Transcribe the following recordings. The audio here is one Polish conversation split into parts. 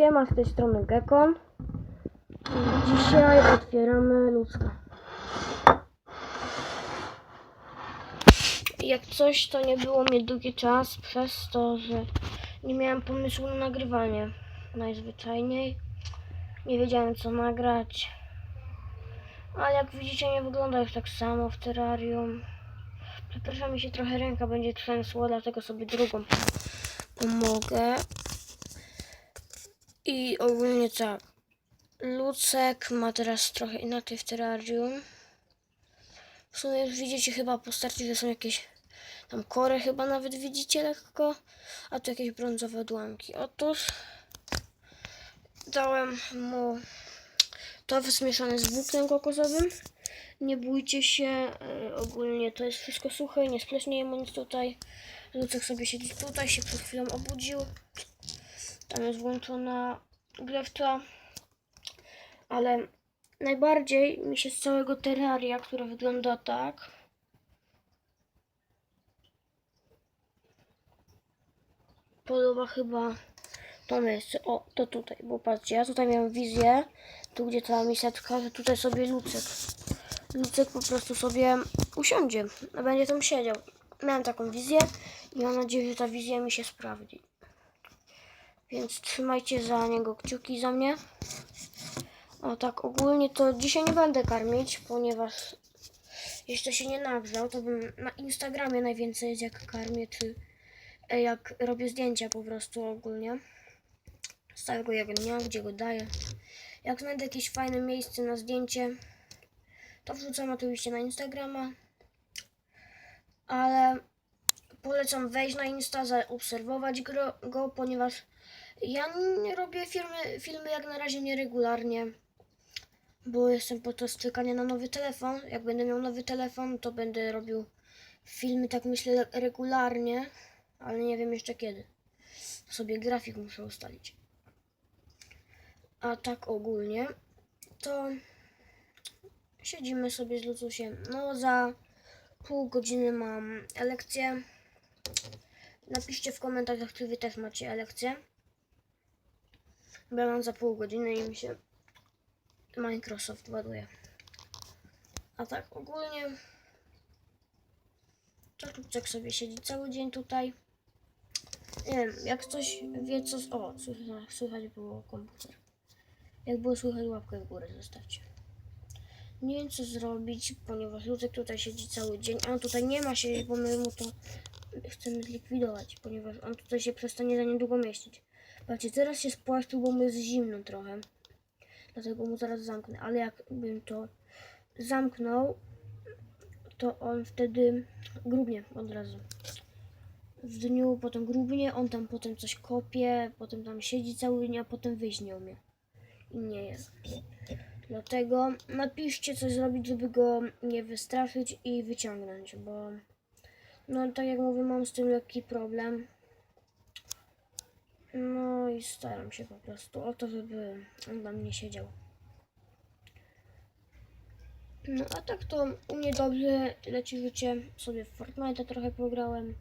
Siema, z tej strony Gekon. Dzisiaj otwieramy ludzka. Jak coś, to nie było mnie długi czas przez to, że nie miałem pomysłu na nagrywanie. Najzwyczajniej. Nie wiedziałem co nagrać. Ale jak widzicie nie wygląda już tak samo w terrarium. Przepraszam, mi się trochę ręka będzie trzęsła, dlatego sobie drugą pomogę. I ogólnie tak. Lucek ma teraz trochę inaczej w terrarium. W sumie już widzicie chyba po starcie, że są jakieś tam kory chyba nawet widzicie lekko. A tu jakieś brązowe odłamki. Otóż dałem mu to zmieszane z włóknem kokosowym. Nie bójcie się, e, ogólnie to jest wszystko suche, nie spleśnieje mu nic tutaj. Lucek sobie siedzi tutaj, się przed chwilą obudził. Tam jest włączona grewcza. Ale najbardziej mi się z całego terraria, które wygląda tak. Podoba chyba to miejsce. O, to tutaj, bo patrzcie, ja tutaj miałem wizję, tu gdzie ta miseczka, że tutaj sobie Lucek. Lucek po prostu sobie usiądzie, będzie tam siedział. Miałem taką wizję i mam nadzieję, że ta wizja mi się sprawdzi. Więc trzymajcie za niego kciuki za mnie. O tak, ogólnie to dzisiaj nie będę karmić, ponieważ jeszcze się nie nagrzał, to bym na Instagramie najwięcej jest jak karmię, czy e, jak robię zdjęcia po prostu ogólnie. Z całego jego dnia, gdzie go daję. Jak znajdę jakieś fajne miejsce na zdjęcie, to wrzucam oczywiście na Instagrama. Ale polecam wejść na Insta, zaobserwować go, go ponieważ ja nie robię filmy, filmy jak na razie nieregularnie, bo jestem podczas czekania na nowy telefon. Jak będę miał nowy telefon, to będę robił filmy, tak myślę, regularnie, ale nie wiem jeszcze kiedy. Sobie grafik muszę ustalić. A tak ogólnie, to siedzimy sobie z Lucusiem. No za pół godziny mam lekcję. Napiszcie w komentarzach, czy wy też macie lekcję. Bo mam za pół godziny i mi się Microsoft ładuje. A tak ogólnie to Lucek sobie siedzi cały dzień tutaj. Nie wiem, jak ktoś wie co... O, słychać, słychać było komputer. Jak było słychać łapkę w górę zostawcie. Nie wiem co zrobić, ponieważ Lucek tutaj siedzi cały dzień, a on tutaj nie ma siedzieć, bo my mu to chcemy zlikwidować, ponieważ on tutaj się przestanie za niedługo mieścić. Patrzcie, teraz się spłaszczył, bo mu jest zimno trochę. Dlatego mu zaraz zamknę, ale jakbym to zamknął, to on wtedy grubnie od razu. W dniu potem grubnie, on tam potem coś kopie, potem tam siedzi cały dzień, a potem wyjść nie umie. I nie jest. Dlatego napiszcie coś zrobić, żeby go nie wystraszyć i wyciągnąć, bo no tak jak mówię, mam z tym lekki problem. No i staram się po prostu o to, żeby on tam nie siedział. No a tak to u mnie dobrze leci życie. Sobie w Fortnite trochę pograłem.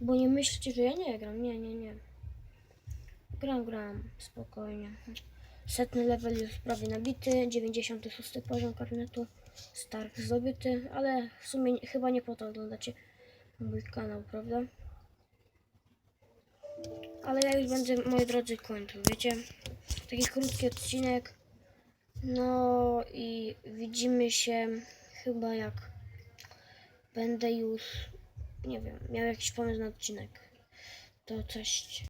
Bo nie myślcie, że ja nie gram. Nie, nie, nie. Gram, gram. Spokojnie. Setny level już prawie nabity. 96 poziom karnetu. Stark zdobyty. Ale w sumie chyba nie po to oglądacie mój kanał, prawda? Ale ja już będę, moi drodzy, kończył, wiecie? Taki krótki odcinek. No i widzimy się chyba jak będę już, nie wiem, miał jakiś pomysł na odcinek. To cześć.